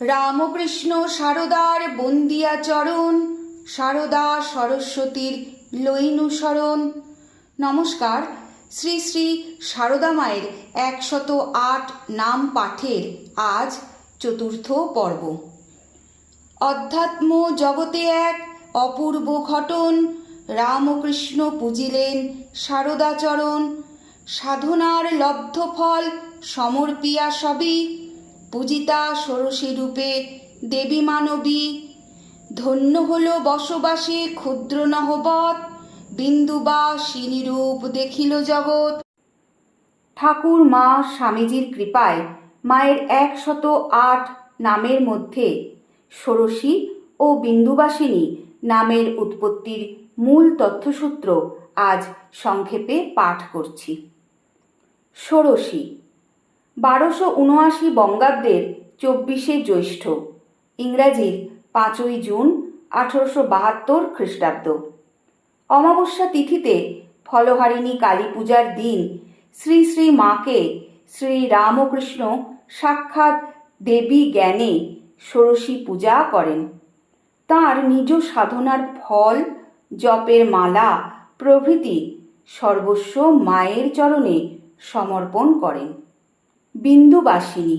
রামকৃষ্ণ সারদার বন্দিয়া চরণ, সারদা সরস্বতীর লৈনুসরণ নমস্কার, শ্রী শ্রী সারদা মায়ের একশত আট নাম পাঠের আজ চতুর্থ পর্ব। অধ্যাত্ম জগতে এক অপূর্ব ঘটন, রামকৃষ্ণ পুজিলেন সারদাচরণ সাধনার লব্ধ ফল সমর্পিয়া সবই পূজিতা ষোড়শী রূপে দেবী মানবী। ধন্য হল বসবাসে ক্ষুদ্র নহবত বিন্দু বা রূপ দেখিল জগৎ। ঠাকুর মা স্বামীজির কৃপায় মায়ের একশত আট নামের মধ্যে ষোড়শী ও বিন্দুবাসিনী নামের উৎপত্তির মূল তথ্যসূত্র আজ সংক্ষেপে পাঠ করছি। ষোড়শী বারোশো উনআশি বঙ্গাব্দের চব্বিশে জ্যৈষ্ঠ, ইংরাজির পাঁচই জুন আঠারোশো বাহাত্তর খ্রিস্টাব্দ। অমাবস্যা তিথিতে ফলহারিণী কালী পূজার দিন শ্রী শ্রী মাকে শ্রী রামকৃষ্ণ সাক্ষাৎ দেবী জ্ঞানে ষোড়শী পূজা করেন। তার নিজ সাধনার ফল, জপের মালা, প্রভৃতি সর্বস্ব মায়ের চরণে সমর্পণ করেন। বিন্দুবাসিনী।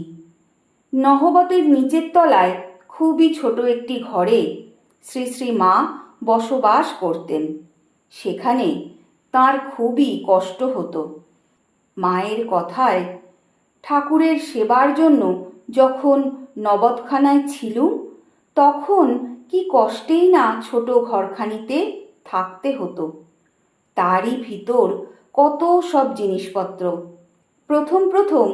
নহবতের নিচের তলায় খুবই ছোট একটি ঘরে শ্রী শ্রী মা বসবাস করতেন। সেখানে তার খুবই কষ্ট হতো। মায়ের কথায় ঠাকুরের সেবার জন্য যখন নবতখানায় ছিলুম, তখন কি কষ্টেই না ছোট ঘরখানিতে থাকতে হতো। তারই ভিতর কত সব জিনিসপত্র। প্রথম প্রথম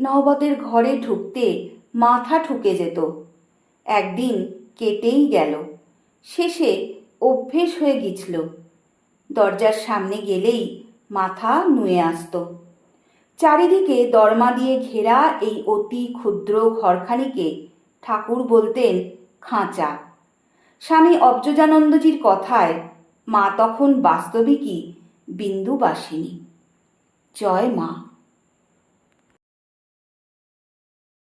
নহবতের ঘরে ঢুকতে মাথা ঠুকে যেত। একদিন কেটেই গেল। শেষে অভ্যেস হয়ে গিয়েছিল। দরজার সামনে গেলেই মাথা নুয়ে আসতো। চারিদিকে দরমা দিয়ে ঘেরা এই অতি ক্ষুদ্র ঘরখানিকে ঠাকুর বলতেন খাঁচা। স্বামী অব্জজানন্দজির কথায় মা তখন বাস্তবিকই বিন্দুবাসিনী। জয় মা।